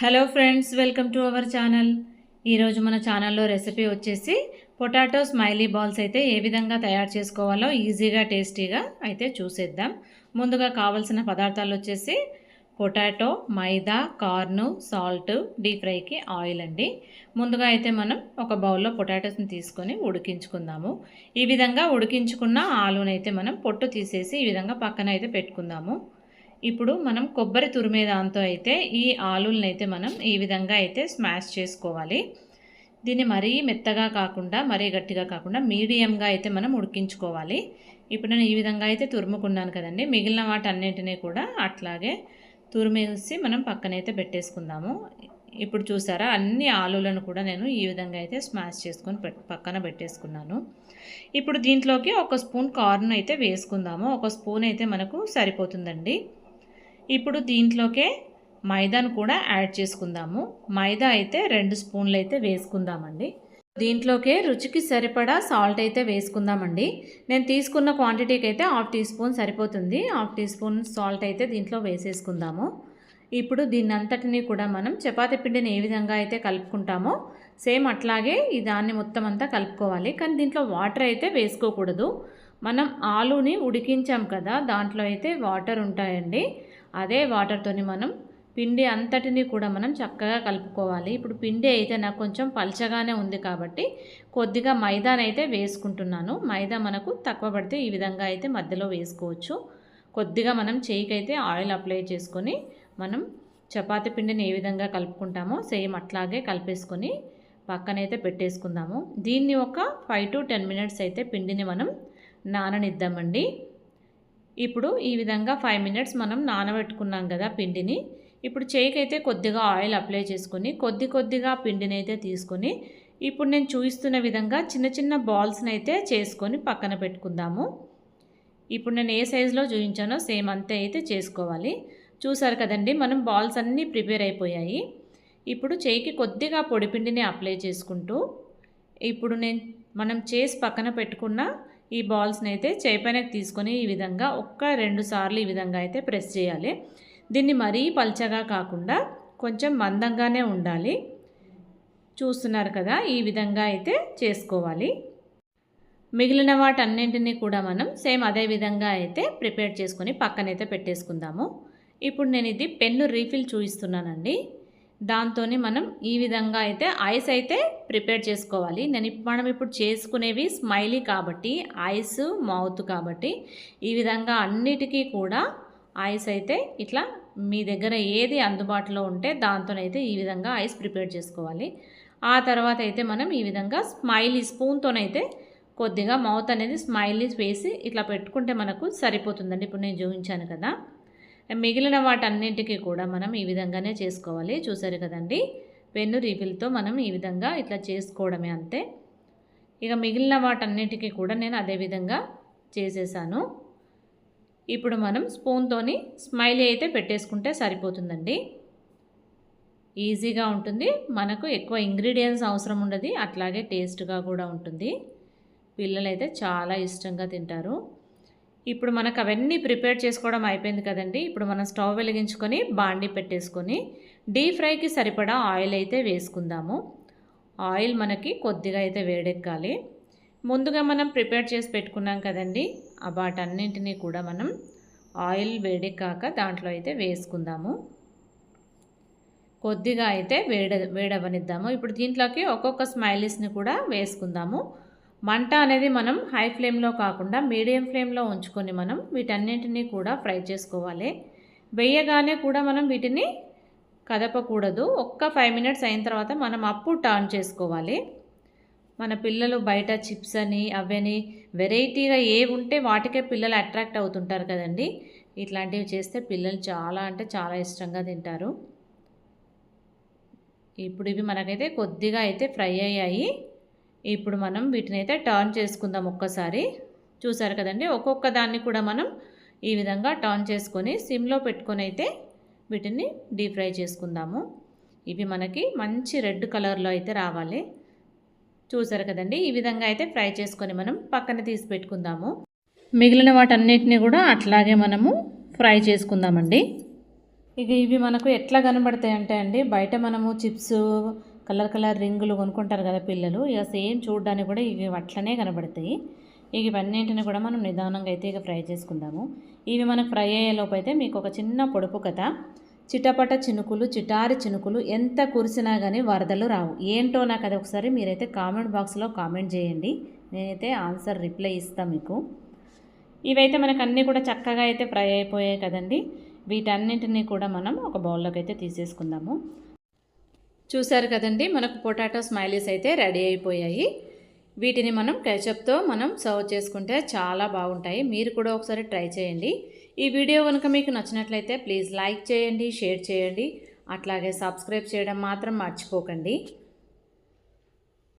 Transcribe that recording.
Hello friends welcome to our channel ఈరోజు మన ఛానల్లో రెసిపీ వచ్చేసి పొటాటో స్మైలీ బాల్స్ అయితే ఏ విధంగా తయారు చేసుకోవాలో ఈజీగా టేస్టీగా అయితే చూసేద్దాం. ముందుగా కావాల్సిన పదార్థాలు వచ్చేసి potato maida corn salt deep ఫ్రైకి ఆయిల్ అండి. ముందుగా అయితే మనం ఒక బౌల్లో పొటాటోస్ని తీసుకొని ఉడికించుకుందాము. ఈ విధంగా ఉడికించుకున్న ఆలునైతే మనం పొట్టు తీసేసి ఈ విధంగా పక్కన అయితే పెట్టుకుందాము. ఇప్పుడు మనం కొబ్బరి తురిమే దాంతో అయితే ఈ ఆలుల్ని అయితే మనం ఈ విధంగా అయితే స్మాష్ చేసుకోవాలి. దీన్ని మరీ మెత్తగా కాకుండా మరీ గట్టిగా కాకుండా మీడియంగా అయితే మనం ఉడికించుకోవాలి. ఇప్పుడు నేను ఈ విధంగా అయితే తురుముకున్నాను కదండి. మిగిలిన వాటన్నింటినీ కూడా అట్లాగే తురిమేసి మనం పక్కనైతే పెట్టేసుకుందాము. ఇప్పుడు చూసారా అన్ని ఆలులను కూడా నేను ఈ విధంగా అయితే స్మాష్ చేసుకొని పెట్ పక్కన పెట్టేసుకున్నాను. ఇప్పుడు దీంట్లోకి ఒక స్పూన్ కార్న్ అయితే వేసుకుందాము. ఒక స్పూన్ అయితే మనకు సరిపోతుందండి. ఇప్పుడు దీంట్లోకే మైదాను కూడా యాడ్ చేసుకుందాము. మైదా అయితే రెండు స్పూన్లు అయితే వేసుకుందామండి. దీంట్లోకే రుచికి సరిపడా సాల్ట్ అయితే వేసుకుందామండి. నేను తీసుకున్న క్వాంటిటీకి అయితే హాఫ్ టీ స్పూన్ సరిపోతుంది. హాఫ్ టీ స్పూన్ సాల్ట్ అయితే దీంట్లో వేసేసుకుందాము. ఇప్పుడు దీన్ని అంతటినీ కూడా మనం చపాతి పిండిని ఏ విధంగా అయితే కలుపుకుంటామో సేమ్ అట్లాగే ఈ దాన్ని మొత్తం అంతా కలుపుకోవాలి. కానీ దీంట్లో వాటర్ అయితే వేసుకోకూడదు. మనం ఆలుని ఉడికించాం కదా దాంట్లో అయితే వాటర్ ఉంటాయండి. అదే వాటర్తోని మనం పిండి అంతటిని కూడా మనం చక్కగా కలుపుకోవాలి. ఇప్పుడు పిండి అయితే నాకు కొంచెం పల్చగానే ఉంది కాబట్టి కొద్దిగా మైదానైతే వేసుకుంటున్నాను. మైదా మనకు తక్కువ పడితే ఈ విధంగా అయితే మధ్యలో వేసుకోవచ్చు. కొద్దిగా మనం చేయికైతే ఆయిల్ అప్లై చేసుకొని మనం చపాతీ పిండిని ఏ విధంగా కలుపుకుంటామో సేమ్ అట్లాగే కలిపేసుకొని పక్కనైతే పెట్టేసుకుందాము. దీన్ని ఒక ఫైవ్ టు టెన్ మినిట్స్ అయితే పిండిని మనం నాననిద్దామండి. ఇప్పుడు ఈ విధంగా ఫైవ్ మినిట్స్ మనం నానబెట్టుకున్నాం కదా పిండిని. ఇప్పుడు చేయికైతే కొద్దిగా ఆయిల్ అప్లై చేసుకుని కొద్ది కొద్దిగా పిండిని అయితే తీసుకొని ఇప్పుడు నేను చూపిస్తున్న విధంగా చిన్న చిన్న బాల్స్ని అయితే చేసుకొని పక్కన పెట్టుకుందాము. ఇప్పుడు నేను ఏ సైజులో చూపించానో సేమ్ అంతే అయితే చేసుకోవాలి. చూసారు కదండి మనం బాల్స్ అన్నీ ప్రిపేర్ అయిపోయాయి. ఇప్పుడు చేయికి కొద్దిగా పొడిపిండిని అప్లై చేసుకుంటూ ఇప్పుడు నేను మనం చేసి పక్కన పెట్టుకున్న ఈ బాల్స్ని అయితే చేపైనకి తీసుకొని ఈ విధంగా ఒక్క రెండు సార్లు ఈ విధంగా అయితే ప్రెస్ చేయాలి. దీన్ని మరీ పల్చగా కాకుండా కొంచెం మందంగానే ఉండాలి. చూస్తున్నారు కదా ఈ విధంగా అయితే చేసుకోవాలి. మిగిలిన వాటన్నింటినీ కూడా మనం సేమ్ అదే విధంగా అయితే ప్రిపేర్ చేసుకొని పక్కనైతే పెట్టేసుకుందాము. ఇప్పుడు నేను ఇది పెన్ను రీఫిల్ చూపిస్తున్నానండి. దాంతో మనం ఈ విధంగా అయితే ఐస్ అయితే ప్రిపేర్ చేసుకోవాలి. నేను మనం ఇప్పుడు చేసుకునేవి స్మైలీ కాబట్టి ఐస్ మౌత్ కాబట్టి ఈ విధంగా అన్నిటికీ కూడా ఐస్ అయితే ఇట్లా మీ దగ్గర ఏది అందుబాటులో ఉంటే దాంతోనైతే ఈ విధంగా ఐస్ ప్రిపేర్ చేసుకోవాలి. ఆ తర్వాత అయితే మనం ఈ విధంగా స్మైలీ స్పూన్తోనైతే కొద్దిగా మౌత్ అనేది స్మైలీ వేసి ఇట్లా పెట్టుకుంటే మనకు సరిపోతుందండి. ఇప్పుడు నేను చూపించాను కదా. మిగిలిన వాటన్నింటికి కూడా మనం ఈ విధంగానే చేసుకోవాలి. చూసారు కదండి? పెన్ను రీఫిల్తో మనం ఈ విధంగా ఇట్లా చేసుకోవడమే అంతే. ఇక మిగిలిన వాటన్నిటికీ కూడా నేను అదే విధంగా చేసేసాను. ఇప్పుడు మనం స్పూన్తోని స్మైలీ అయితే పెట్టేసుకుంటే సరిపోతుందండి. ఈజీగా ఉంటుంది. మనకు ఎక్కువ ఇంగ్రీడియంట్స్ అవసరం ఉండదు. అట్లాగే టేస్ట్గా కూడా ఉంటుంది. పిల్లలైతే చాలా ఇష్టంగా తింటారు. ఇప్పుడు మనకు అవన్నీ ప్రిపేర్ చేసుకోవడం అయిపోయింది కదండి. ఇప్పుడు మనం స్టవ్ వెలిగించుకొని బాండి పెట్టేసుకొని డీప్ ఫ్రైకి సరిపడా ఆయిల్ అయితే వేసుకుందాము. ఆయిల్ మనకి కొద్దిగా అయితే వేడెక్కాలి. ముందుగా మనం ప్రిపేర్ చేసి పెట్టుకున్నాం కదండి. ఆ వాటన్నింటినీ కూడా మనం ఆయిల్ వేడెక్కాక దాంట్లో అయితే వేసుకుందాము. కొద్దిగా అయితే వేడ వేడవనిద్దాము ఇప్పుడు దీంట్లోకి ఒక్కొక్క స్మైలీస్ని కూడా వేసుకుందాము. మంట అనేది మనం హై ఫ్లేమ్లో కాకుండా మీడియం ఫ్లేమ్లో ఉంచుకొని మనం వీటన్నింటినీ కూడా ఫ్రై చేసుకోవాలి. వేయగానే కూడా మనం వీటిని కదపకూడదు. ఒక్క ఫైవ్ మినిట్స్ అయిన తర్వాత మనం అప్పుడు టర్న్ చేసుకోవాలి. మన పిల్లలు బయట చిప్స్ అని అవని వెరైటీగా ఏ ఉంటే వాటికే పిల్లలు అట్రాక్ట్ అవుతుంటారు కదండి. ఇట్లాంటివి చేస్తే పిల్లలు చాలా అంటే చాలా ఇష్టంగా తింటారు. ఇప్పుడు ఇవి మనకైతే కొద్దిగా అయితే ఫ్రై అయ్యాయి. ఇప్పుడు మనం వీటిని అయితే టర్న్ చేసుకుందాం ఒక్కసారి. చూసారు కదండి? ఒక్కొక్క దాన్ని కూడా మనం ఈ విధంగా టర్న్ చేసుకొని సిమ్లో పెట్టుకొని అయితే వీటిని డీప్ ఫ్రై చేసుకుందాము. ఇవి మనకి మంచి రెడ్ కలర్లో అయితే రావాలి. చూసారు కదండి? ఈ విధంగా అయితే ఫ్రై చేసుకొని మనం పక్కన తీసి పెట్టుకుందాము. మిగిలిన వాటన్నిటిని కూడా అట్లాగే మనము ఫ్రై చేసుకుందామండి. ఇక ఇవి మనకు ఎట్లా కనబడతాయి అంటే అండి బయట మనము చిప్స్ కలర్ కలర్ రింగులు కొనుక్కుంటారు కదా పిల్లలు. ఇక సేమ్ చూడడానికి కూడా ఇవి అట్లనే కనబడతాయి. ఇక ఇవన్నింటిని కూడా మనం నిదానంగా అయితే ఇక ఫ్రై చేసుకుందాము. ఇవి మనకు ఫ్రై అయ్యేలోపు అయితే మీకు ఒక చిన్న పొడుపు కథ. చిటపట చినుకులు చిటారి చినుకులు ఎంత కురిసినా కానీ వరదలు రావు. ఏంటో నాకు అది ఒకసారి మీరైతే కామెంట్ బాక్స్లో కామెంట్ చేయండి. నేనైతే ఆన్సర్ రిప్లై ఇస్తాను మీకు. ఇవైతే మనకు అన్నీ కూడా చక్కగా అయితే ఫ్రై అయిపోయాయి కదండి. వీటన్నింటినీ కూడా మనం ఒక బౌల్లోకి అయితే తీసేసుకుందాము. చూశారు కదండి మనకు పొటాటో స్మైలీస్ అయితే రెడీ అయిపోయాయి. వీటిని మనం కెచప్తో మనం సర్వ్ చేసుకుంటే చాలా బాగుంటాయి. మీరు కూడా ఒకసారి ట్రై చేయండి. ఈ వీడియో కనుక మీకు నచ్చినట్లయితే ప్లీజ్ లైక్ చేయండి షేర్ చేయండి. అట్లాగే సబ్స్క్రైబ్ చేయడం మాత్రం మర్చిపోకండి.